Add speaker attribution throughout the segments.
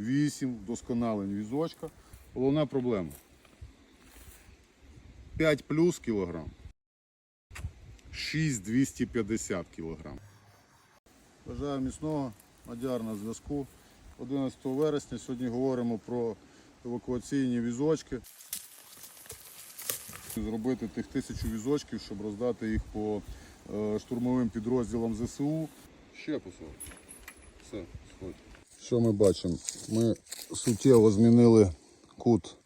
Speaker 1: 8 вдосконалень візочка. Головна проблема. 5 плюс кілограм. 6250 кілограм. Бажаю міцного, Мадяр зв'язку. 11 вересня сьогодні говоримо про евакуаційні візочки. Зробити тих тисячу візочків, щоб роздати їх по е, штурмовим підрозділам ЗСУ. Ще посол. Все. Що ми бачимо? Ми суттєво змінили кут,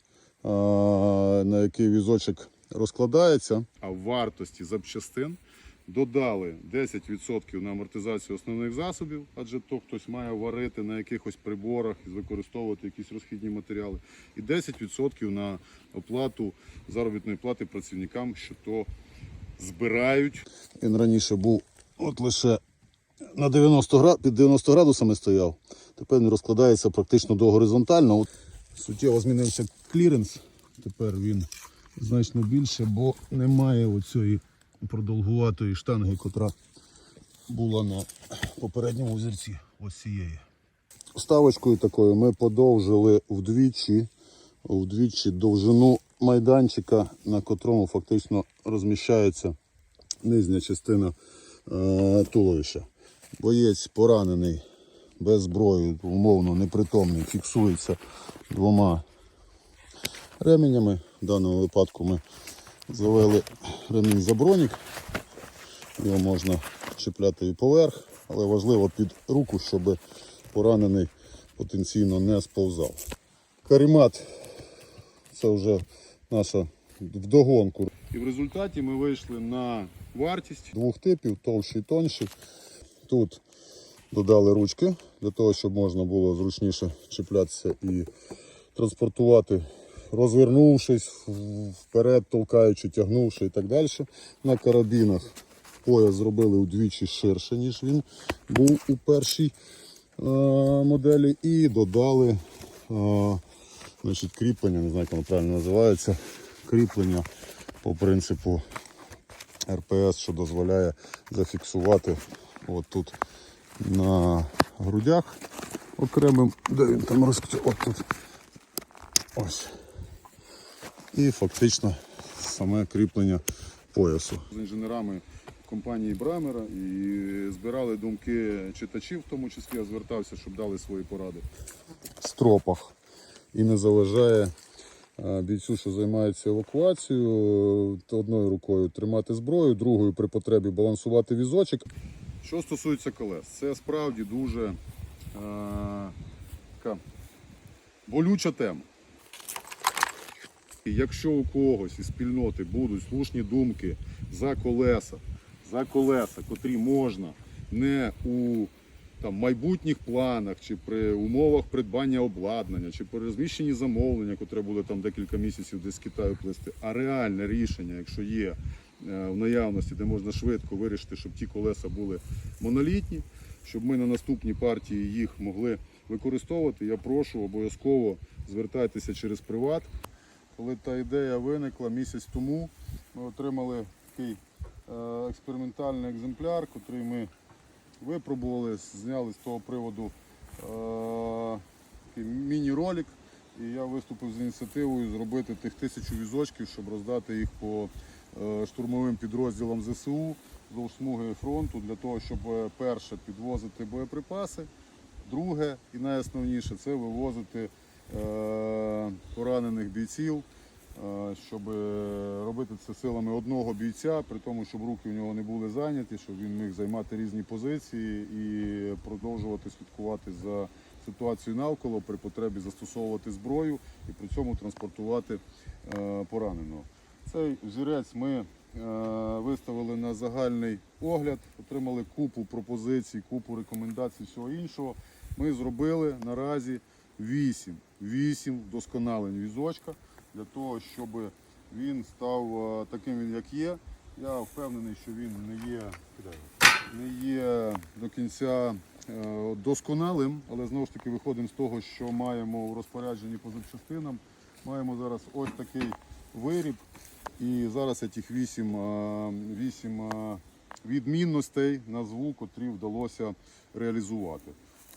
Speaker 1: на який візочок розкладається. А в вартості запчастин додали 10% на амортизацію основних засобів, адже то хтось має варити на якихось приборах і використовувати якісь розхідні матеріали, і 10% на оплату заробітної плати працівникам, що то збирають. Він раніше був от лише на 90 град... під 90 градусами стояв. Тепер він розкладається практично до горизонтально. От суттєво змінився кліренс. Тепер він значно більше, бо немає оцієї продовгуватої штанги, котра була на попередньому озерці. Ось цієї. Ставочкою такою ми подовжили вдвічі, вдвічі довжину майданчика, на котрому фактично розміщається нижня частина е, туловища. Боєць поранений без зброї, умовно непритомний, фіксується двома ременями. В даному випадку ми завели ремінь за бронік. Його можна чіпляти і поверх, але важливо під руку, щоб поранений потенційно не сповзав. Карімат це вже наша вдогонку. І в результаті ми вийшли на вартість двох типів, товщий і тонший. Тут додали ручки для того, щоб можна було зручніше чіплятися і транспортувати, розвернувшись вперед, толкаючи, тягнувши і так далі. На карабінах пояс зробили удвічі ширше, ніж він був у першій е, моделі, і додали е, значить, кріплення, не знаю, як воно правильно називається, кріплення по принципу РПС, що дозволяє зафіксувати от тут на грудях окремим, де він там розкрив, от тут. Ось. І фактично саме кріплення поясу. З інженерами компанії Брамера і збирали думки читачів, в тому числі я звертався, щоб дали свої поради. Стропах і не заважає е, бійцю, що займається евакуацією, е, одною рукою тримати зброю, другою при потребі балансувати візочок. Що стосується колес, це справді дуже е, така болюча тема. Якщо у когось із спільноти будуть слушні думки за колеса, за колеса, котрі можна не у там, майбутніх планах, чи при умовах придбання обладнання, чи при розміщенні замовлення, котре буде там декілька місяців десь з Китаю плести, а реальне рішення, якщо є в наявності, де можна швидко вирішити, щоб ті колеса були монолітні, щоб ми на наступній партії їх могли використовувати, я прошу обов'язково звертайтеся через приват. Коли та ідея виникла місяць тому, ми отримали такий е, експериментальний екземпляр, який ми випробували, зняли з того приводу е, міні-ролик. І я виступив з ініціативою зробити тих тисячу візочків, щоб роздати їх по е, штурмовим підрозділам ЗСУ вздовж смуги фронту для того, щоб е, перше підвозити боєприпаси, друге і найосновніше це вивозити е, поранених бійців, е, щоб е, робити це силами одного бійця, при тому, щоб руки у нього не були зайняті, щоб він міг займати різні позиції і продовжувати слідкувати за ситуацією навколо, при потребі застосовувати зброю і при цьому транспортувати е, пораненого. Цей взірець ми е, виставили на загальний огляд, отримали купу пропозицій, купу рекомендацій, всього іншого. Ми зробили наразі 8, 8 вдосконалень візочка для того, щоб він став е, таким, як є. Я впевнений, що він не є, не є до кінця е, досконалим, але знову ж таки виходимо з того, що маємо у розпорядженні по запчастинам. Маємо зараз ось такий виріб. І зараз тих 8, 8 відмінностей назву, котрі вдалося реалізувати.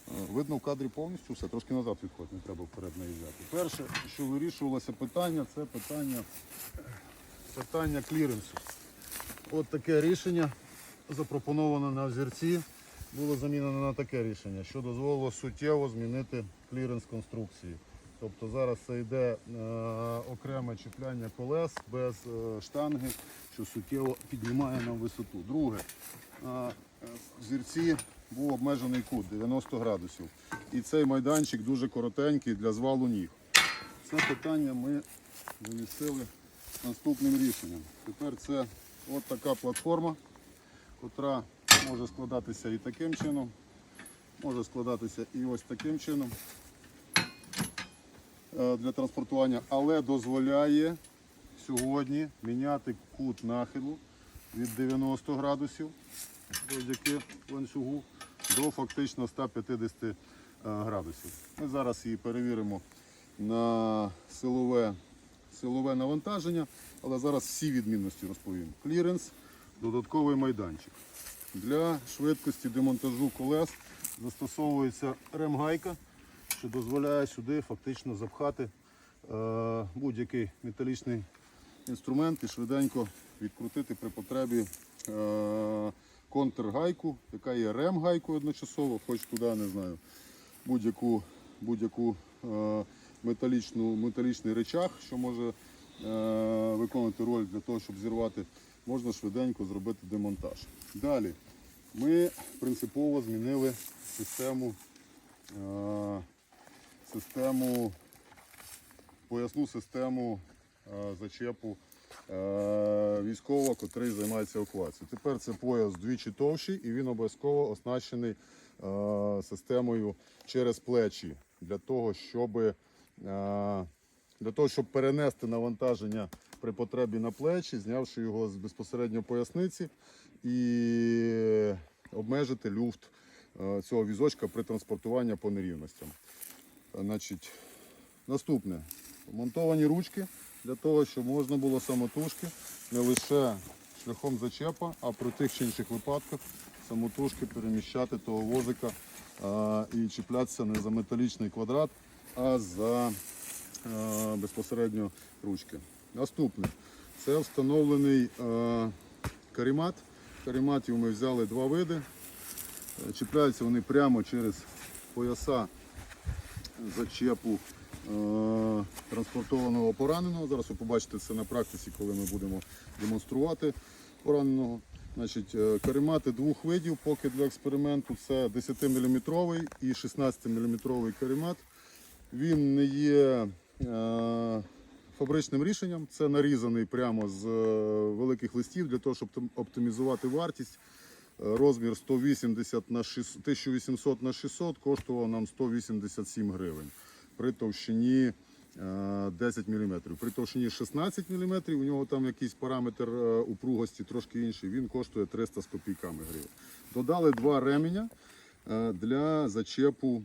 Speaker 1: Е, Видно в кадрі повністю все, трошки назад відходь, не треба вперед наїжджати. Перше, що вирішувалося питання, це питання, питання кліренсу. От таке рішення запропоновано на взірці, було замінено на таке рішення, що дозволило суттєво змінити кліренс конструкції. Тобто зараз це йде е, окреме чіпляння колес без е, штанги, що суттєво піднімає нам висоту. Друге, е, е, в зірці був обмежений кут 90 градусів. І цей майданчик дуже коротенький для звалу ніг. Це питання ми вимістили наступним рішенням. Тепер це от така платформа, котра може складатися і таким чином, може складатися і ось таким чином для транспортування, але дозволяє сьогодні міняти кут нахилу від 90 градусів завдяки ланцюгу до фактично 150 е, градусів. Ми зараз її перевіримо на силове, силове навантаження, але зараз всі відмінності розповім. Кліренс, додатковий майданчик. Для швидкості демонтажу колес застосовується ремгайка, що дозволяє сюди фактично запхати е, будь-який металічний інструмент і швиденько відкрутити при потребі е, контргайку, яка є рем-гайкою одночасово, хоч туди, не знаю, будь-яку будь-яку е, металічну, металічний речах, що може виконувати роль для того, щоб зірвати, можна швиденько зробити демонтаж. Далі ми принципово змінили систему, систему поясну систему е, зачепу е, військового, котрий займається евакуацією. Тепер це пояс двічі товщий і він обов'язково оснащений е, системою через плечі для того, щоб, для того, щоб перенести навантаження при потребі на плечі, знявши його з безпосередньо поясниці і обмежити люфт цього візочка при транспортуванні по нерівностям. Значить, Наступне. Монтовані ручки для того, щоб можна було самотужки не лише шляхом зачепа, а при тих чи інших випадках самотужки переміщати того возика а, і чіплятися не за металічний квадрат, а за а, безпосередньо ручки. Наступне. Це встановлений а, карімат. Каріматів ми взяли два види. Чіпляються вони прямо через пояса зачепу е, транспортованого пораненого. Зараз ви побачите це на практиці, коли ми будемо демонструвати пораненого. Значить, е, каремати двох видів, поки для експерименту це 10-мм і 16-мм каремат. Він не є е, фабричним рішенням, це нарізаний прямо з е, великих листів для того, щоб оптимізувати вартість. Е, Розмір 180 на 600, 1800 на 600 коштував нам 187 гривень при товщині е, 10 мм. При товщині 16 мм у нього там якийсь параметр е, упругості трошки інший, він коштує 300 з копійками гривень. Додали два ременя е, для зачепу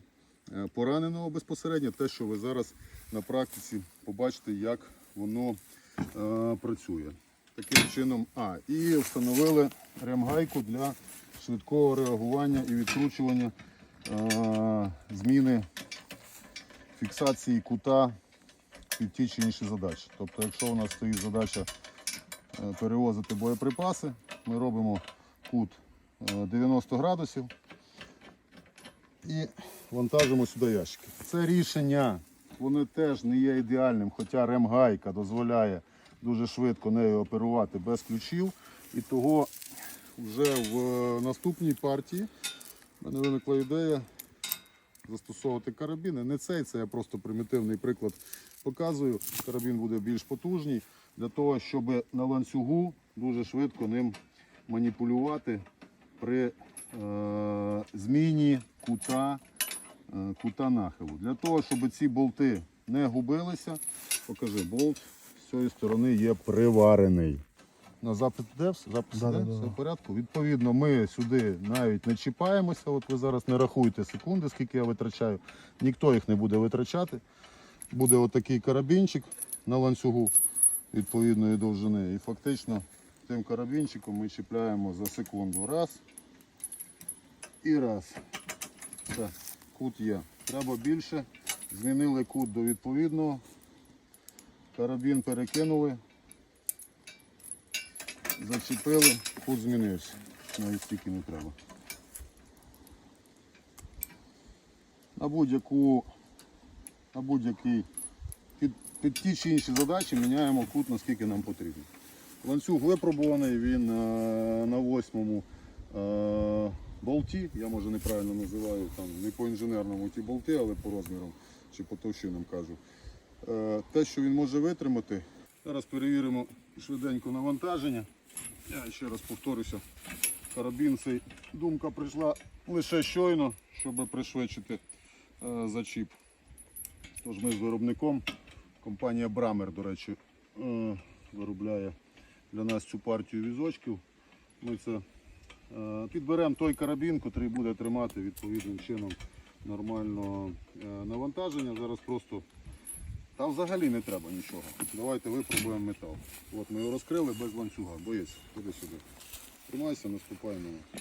Speaker 1: е, пораненого безпосередньо, те, що ви зараз на практиці побачите, як воно е, працює. Таким чином, а, і встановили ремгайку для швидкого реагування і відкручування е, зміни фіксації кута під ті чи інші задачі. Тобто, якщо у нас стоїть задача е, перевозити боєприпаси, ми робимо кут е, 90 градусів і вантажимо сюди ящики. Це рішення, воно теж не є ідеальним, хоча ремгайка дозволяє дуже швидко нею оперувати без ключів. І того вже в е, наступній партії в мене виникла ідея застосовувати карабіни. Не цей, це я просто примітивний приклад показую. Карабін буде більш потужний для того, щоб на ланцюгу дуже швидко ним маніпулювати при е, зміні кута, е, кута нахилу. Для того, щоб ці болти не губилися, покажи, болт цієї сторони є приварений. На запит де? Запис
Speaker 2: Да, да, да.
Speaker 1: Все в порядку. Відповідно, ми сюди навіть не чіпаємося. От ви зараз не рахуйте секунди, скільки я витрачаю. Ніхто їх не буде витрачати. Буде отакий карабінчик на ланцюгу відповідної довжини. І фактично тим карабінчиком ми чіпляємо за секунду. Раз. І раз. Все. кут є. Треба більше. Змінили кут до відповідного. Карабін перекинули. Зачепили, кут змінився. Навіть стільки не треба. На будь-яку на будь-який під, під ті чи інші задачі міняємо кут, наскільки нам потрібно. Ланцюг випробуваний, він е, на восьмому е, болті, я може неправильно називаю, там, не по інженерному ті болти, але по розмірам чи по товщинам кажу. Е, те, що він може витримати, зараз перевіримо швиденько навантаження. Я ще раз повторюся, карабін цей думка прийшла лише щойно, щоб пришвидшити е, зачіп. Тож ми з виробником, компанія Брамер, до речі, е, виробляє для нас цю партію візочків. Ми це підберемо той карабін, який буде тримати відповідним чином нормально навантаження. Зараз просто та взагалі не треба нічого. Давайте випробуємо метал. От ми його розкрили без ланцюга. Боєць, ходи сюди. Тримайся, наступай на.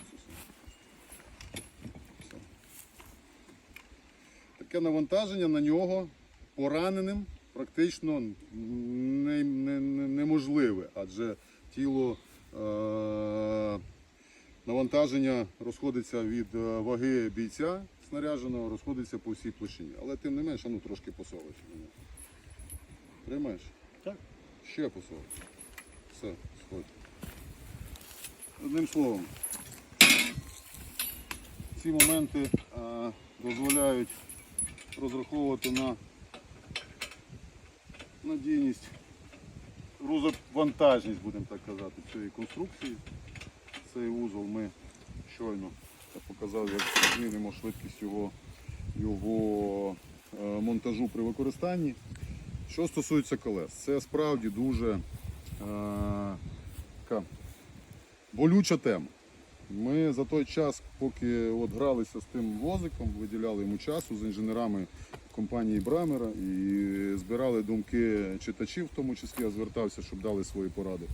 Speaker 1: Таке навантаження на нього пораненим практично не, не, не- неможливе, адже тіло е, навантаження розходиться від е, ваги бійця снаряженого, розходиться по всій площині. Але тим не менше, ну трошки посовуєш. Тримаєш?
Speaker 2: Так.
Speaker 1: Ще посовуєш. Все, сходь. Одним словом, ці моменти е, дозволяють розраховувати на надійність, грузовантажність, будемо так казати, цієї конструкції. Цей вузол ми щойно я показав, як змінимо швидкість його, його е, монтажу при використанні. Що стосується колес, це справді дуже е, така болюча тема. Ми за той час, поки от гралися з тим возиком, виділяли йому часу з інженерами компанії Брамера і збирали думки читачів, в тому числі я звертався, щоб дали свої поради.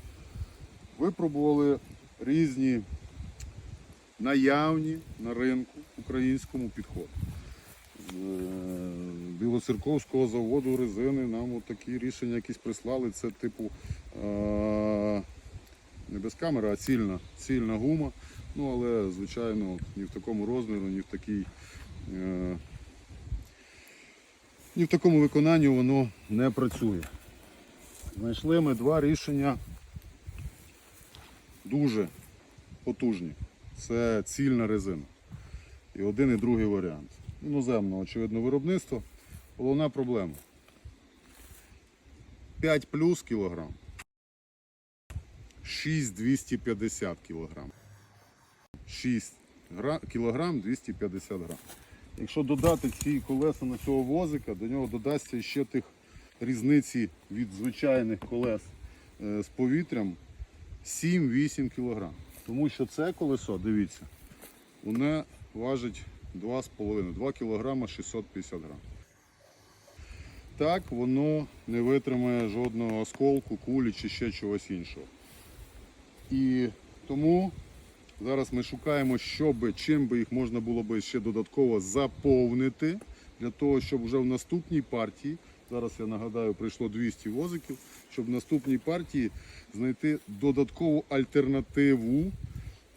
Speaker 1: Випробували різні наявні на ринку українському підходи. Білоцерковського заводу резини нам от такі рішення якісь прислали. Це типу е, не без камери, а цільна, цільна гума. Ну, але, звичайно, ні в такому розмірі, ні в такій. Е, ні в такому виконанні воно не працює. Знайшли ми два рішення дуже потужні. Це цільна резина. І один і другий варіант. Іноземного, очевидно, виробництва. Головна проблема. 5 плюс кілограм. 6250 кілограм. 6 гра- кілограм 250 грам. Якщо додати ці колеса на цього возика, до нього додасться ще тих різниці від звичайних колес е, з повітрям 7-8 кілограм. Тому що це колесо, дивіться, воно важить 2,5, 2 кілограма 650 грам. Так, воно не витримає жодного осколку, кулі чи ще чогось іншого. І тому зараз ми шукаємо, щоб, чим би їх можна було би ще додатково заповнити, для того, щоб вже в наступній партії, зараз я нагадаю, прийшло 200 возиків, щоб в наступній партії знайти додаткову альтернативу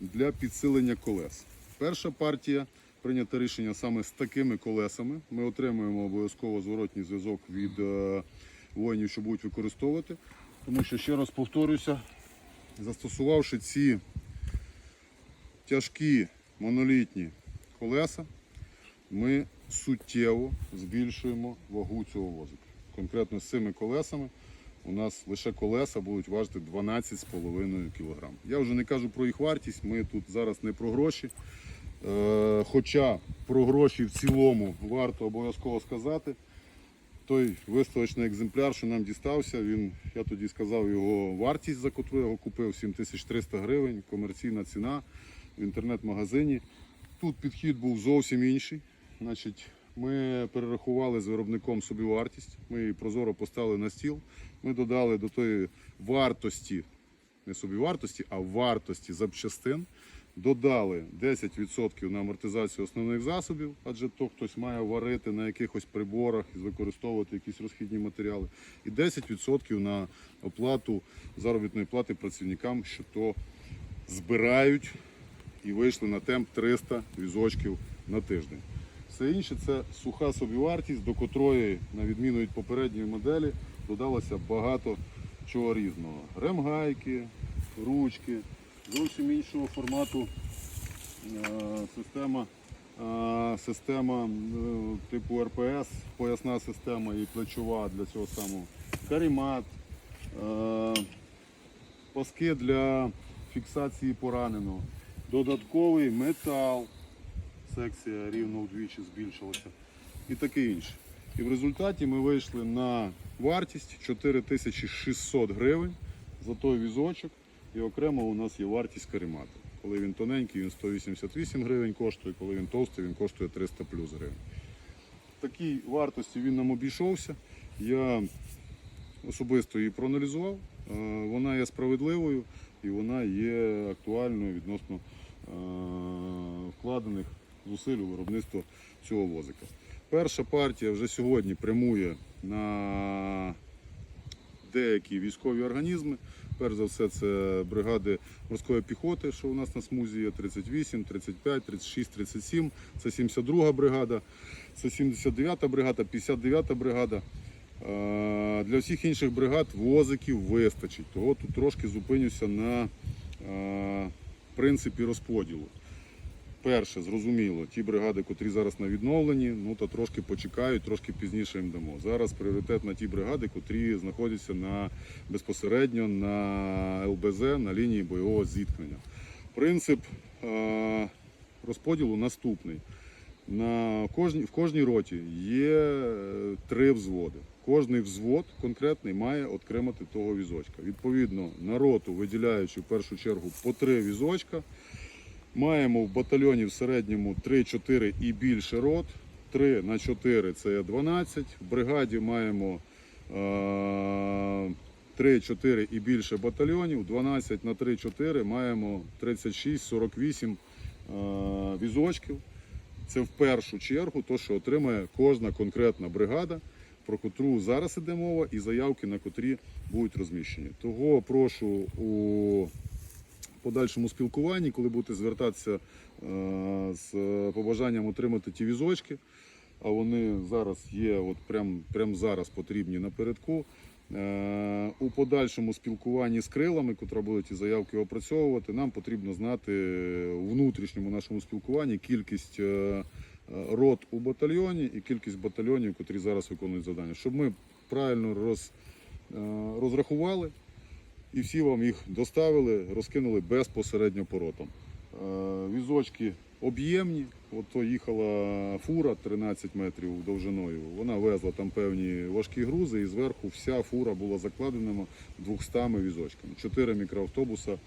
Speaker 1: для підсилення колес. Перша партія прийнято рішення саме з такими колесами. Ми отримуємо обов'язково зворотній зв'язок від е, воїнів, що будуть використовувати. Тому що, ще раз повторюся, застосувавши ці тяжкі монолітні колеса, ми суттєво збільшуємо вагу цього возика. Конкретно з цими колесами у нас лише колеса будуть важити 12,5 кг. Я вже не кажу про їх вартість, ми тут зараз не про гроші. Е, Хоча про гроші в цілому варто обов'язково сказати. Той виставочний екземпляр, що нам дістався, він, я тоді сказав його вартість, за яку його купив 7300 гривень, комерційна ціна в інтернет-магазині. Тут підхід був зовсім інший. Значить, ми перерахували з виробником собівартість, ми її прозоро поставили на стіл. Ми додали до тої вартості, не собівартості, а вартості запчастин. Додали 10% на амортизацію основних засобів, адже то хтось має варити на якихось приборах і використовувати якісь розхідні матеріали, і 10% на оплату заробітної плати працівникам, що то збирають і вийшли на темп 300 візочків на тиждень. Все інше це суха собівартість, до котрої, на відміну від попередньої моделі, додалося багато чого різного. Ремгайки, ручки, зовсім іншого формату е, система, е, система е, типу РПС, поясна система і плечова для цього самого. Карімат, паски для фіксації пораненого, додатковий метал, секція рівно вдвічі збільшилася і таке інше. І в результаті ми вийшли на вартість 4600 гривень за той візочок. І окремо у нас є вартість каремату. Коли він тоненький, він 188 гривень коштує, коли він товстий, він коштує 300 плюс гривень. В такій вартості він нам обійшовся. Я особисто її проаналізував. Е, Вона є справедливою і вона є актуальною відносно е, вкладених зусиль у виробництво цього возика. Перша партія вже сьогодні прямує на деякі військові організми. Перш за все, це бригади морської піхоти, що у нас на смузі є 38, 35, 36, 37. Це 72 бригада, це 79 бригада, 59 бригада. Для всіх інших бригад возиків вистачить. Того тут трошки зупинюся на принципі розподілу. Перше, зрозуміло, ті бригади, котрі зараз на відновленні, ну то трошки почекають, трошки пізніше їм дамо. Зараз пріоритет на ті бригади, котрі знаходяться на безпосередньо на ЛБЗ на лінії бойового зіткнення. Принцип е, розподілу наступний. На кожній, в кожній роті є е, три взводи. Кожний взвод конкретний має отримати того візочка. Відповідно, на роту, виділяючи в першу чергу по три візочка, маємо в батальйоні в середньому 3-4 і більше рот. 3 на 4 це 12. В бригаді маємо е, 3-4 і більше батальйонів. 12 на 3-4 маємо 36-48 е, візочків. Це в першу чергу те, що отримає кожна конкретна бригада, про котру зараз іде мова, і заявки на котрі будуть розміщені. Того прошу у подальшому спілкуванні, коли будете звертатися е, з побажанням отримати ті візочки, а вони зараз є, от прям, прям зараз потрібні напередку. Е, У подальшому спілкуванні з крилами, котра буде ті заявки опрацьовувати, нам потрібно знати у внутрішньому нашому спілкуванні кількість е, е, рот у батальйоні і кількість батальйонів, котрі зараз виконують завдання, щоб ми правильно роз, е, розрахували і всі вам їх доставили, розкинули безпосередньо по ротам. Е, Візочки об'ємні. От то їхала фура 13 метрів довжиною. Вона везла там певні важкі грузи, і зверху вся фура була закладена 200 візочками. Чотири мікроавтобуса е,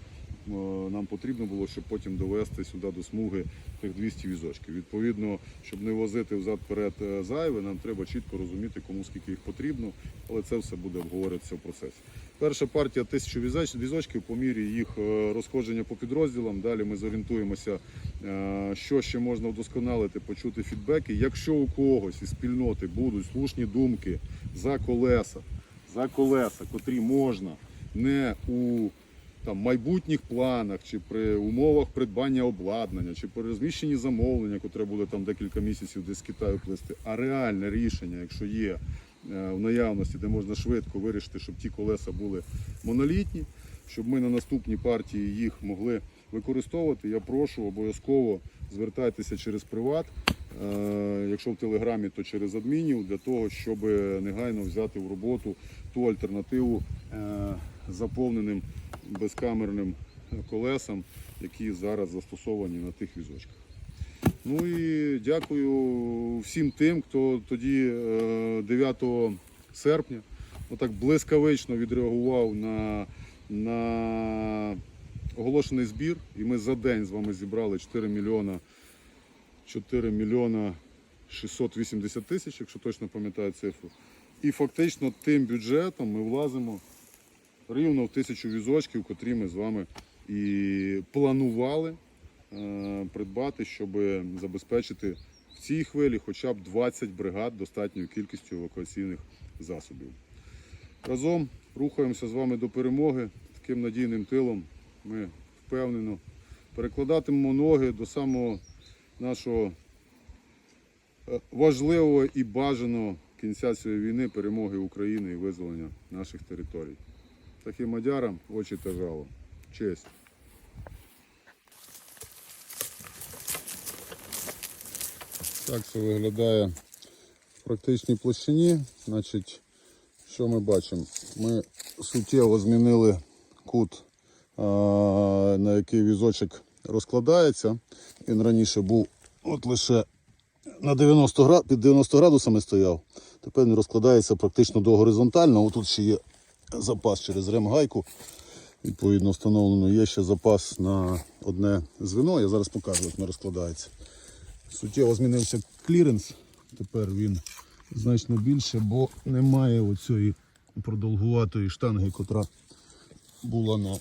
Speaker 1: нам потрібно було, щоб потім довести сюди до смуги тих 200 візочків. Відповідно, щоб не возити взад-перед е, зайве, нам треба чітко розуміти, кому скільки їх потрібно, але це все буде обговорюватися в процесі. Перша партія 1000 візочків по мірі їх е, розходження по підрозділам. Далі ми зорієнтуємося, е, що ще можна вдосконалити, почути фідбеки. Якщо у когось із спільноти будуть слушні думки за колеса, за колеса, котрі можна не у там, майбутніх планах чи при умовах придбання обладнання, чи при розміщенні замовлення, котре буде там декілька місяців десь з Китаю плести, а реальне рішення, якщо є в наявності, де можна швидко вирішити, щоб ті колеса були монолітні, щоб ми на наступній партії їх могли використовувати. Я прошу обов'язково звертайтеся через приват. Е, Якщо в телеграмі, то через адмінів, для того, щоб негайно взяти в роботу ту альтернативу е, заповненим безкамерним колесам, які зараз застосовані на тих візочках. Ну і дякую всім тим, хто тоді е, 9 серпня отак блискавично відреагував на, на оголошений збір. І ми за день з вами зібрали 4 мільйона 4 мільйона 680 тисяч, якщо точно пам'ятаю цифру. І фактично тим бюджетом ми влазимо рівно в тисячу візочків, котрі ми з вами і планували е, придбати, щоб забезпечити в цій хвилі хоча б 20 бригад достатньою кількістю евакуаційних засобів. Разом рухаємося з вами до перемоги. Таким надійним тилом ми впевнено перекладатимемо ноги до самого нашого е, важливого і бажаного кінця цієї війни, перемоги України і визволення наших територій. Таким мадярам очі та жало. Честь. Так це виглядає в практичній площині. Значить, що ми бачимо? Ми суттєво змінили кут, на який візочок розкладається. Він раніше був от лише на 90 град... під 90 градусами стояв. Тепер він розкладається практично до горизонтального. Тут ще є запас через ремгайку. Відповідно, встановлено є ще запас на одне звено. Я зараз покажу, як воно розкладається. Суттєво змінився кліренс. Тепер він значно більше, бо немає оцієї продовгуватої штанги, котра була на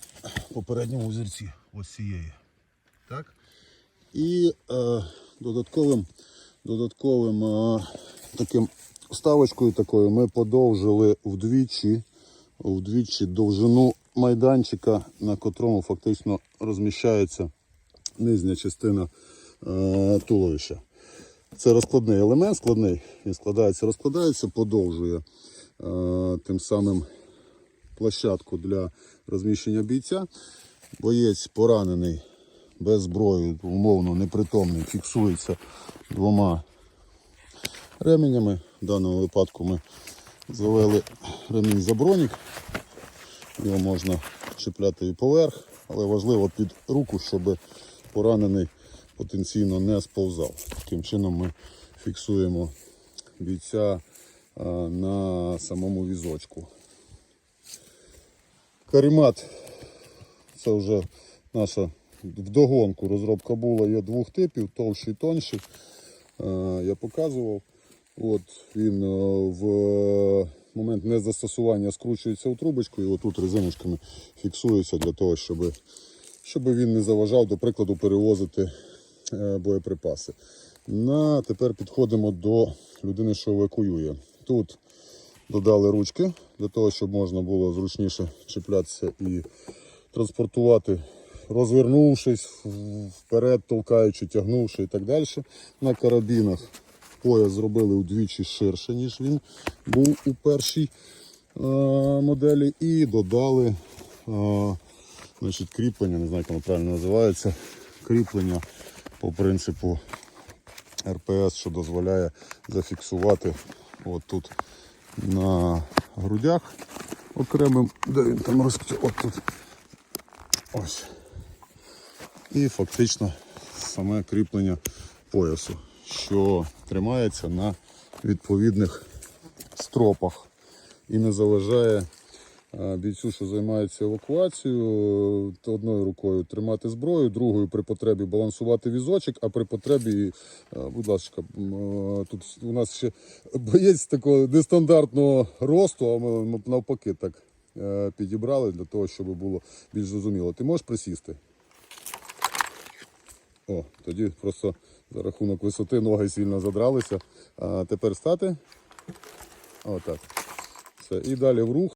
Speaker 1: попередньому озерці. Ось цієї. Так? І е, додатковим, додатковим е, таким вставочкою такою ми подовжили вдвічі, вдвічі довжину майданчика, на котрому фактично розміщається нижня частина туловища. Це розкладний елемент, складний. Він складається, розкладається, подовжує е, тим самим площадку для розміщення бійця. Боєць поранений без зброї, умовно непритомний, фіксується двома ременями. В даному випадку ми завели ремінь за бронік. Його можна чіпляти і поверх, але важливо під руку, щоб поранений потенційно не сповзав. Таким чином ми фіксуємо бійця на самому візочку. Карімат це вже наша вдогонку розробка була, є двох типів, товщий і тонший. Е, Я показував. От Він е, в момент незастосування скручується у трубочку і отут резиночками фіксується для того, щоб, щоб він не заважав, до прикладу, перевозити е, боєприпаси. На, тепер підходимо до людини, що евакуює. Тут додали ручки для того, щоб можна було зручніше чіплятися і транспортувати, розвернувшись вперед, толкаючи, тягнувши і так далі. На карабінах пояс зробили удвічі ширше, ніж він був у першій е, моделі. І додали е, значить, кріплення, не знаю, як воно правильно називається, кріплення по принципу РПС, що дозволяє зафіксувати от тут на грудях окремим, де він там розкрив, от тут. Ось. І фактично саме кріплення поясу, що тримається на відповідних стропах і не заважає бійцю, що займається евакуацією, одною рукою тримати зброю, другою при потребі балансувати візочок, а при потребі, е, будь ласка, е, тут у нас ще боєць такого нестандартного росту, а ми навпаки так е, підібрали для того, щоб було більш зрозуміло. Ти можеш присісти? О, тоді просто за рахунок висоти ноги сильно задралися. А тепер стати. Отак. Все. І далі в рух.